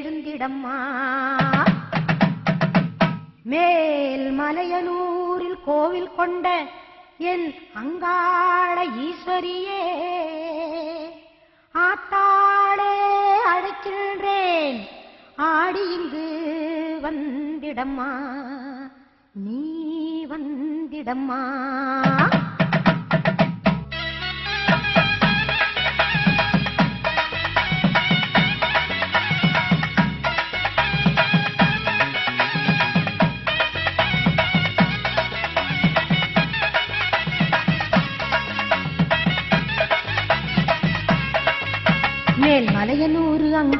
எழுந்திடம்மா. மேல் மலையனூரில் கோவில் கொண்ட என் அங்காள ஈஸ்வரியே ஆத்தாளே அழைக்கின்றேன். ஆடி இங்கு வந்திடம்மா. நீ வந்திடம்மா.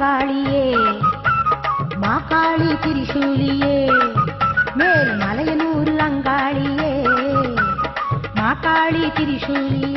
மகாகாளியே மாகாளி திரிசூலியே மேல் மலையனூர் அங்காளியே மாகாளி திரிசூலியே.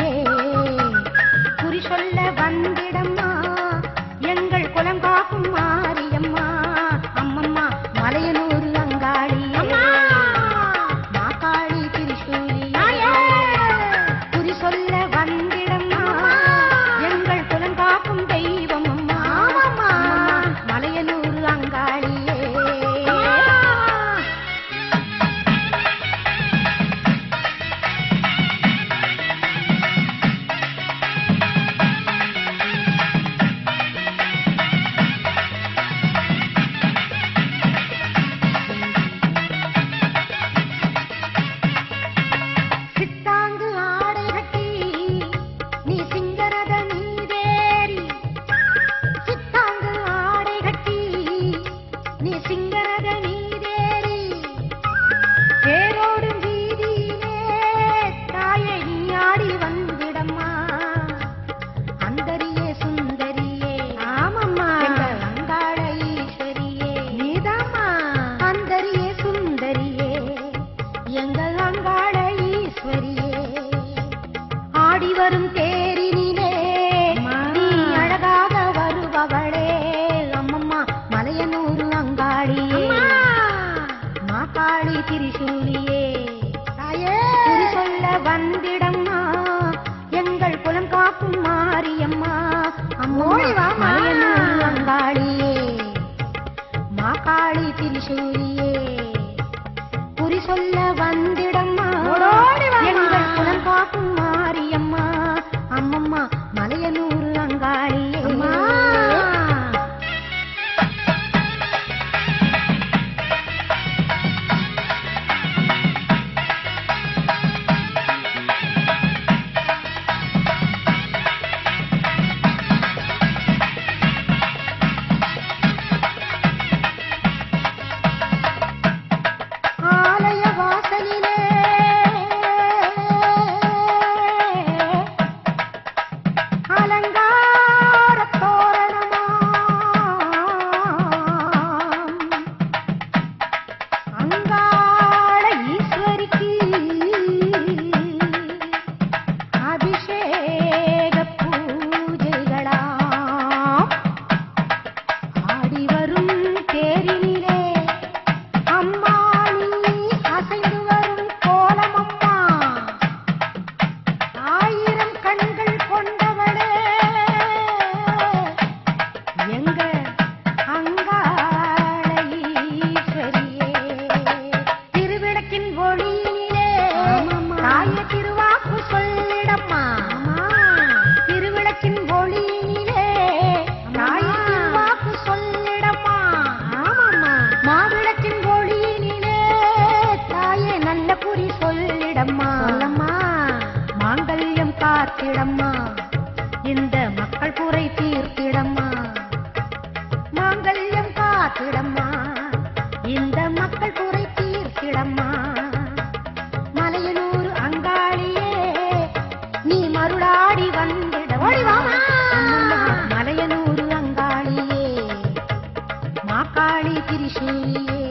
ত্রিশূলিয়ে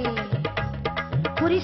পুরী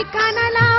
कानला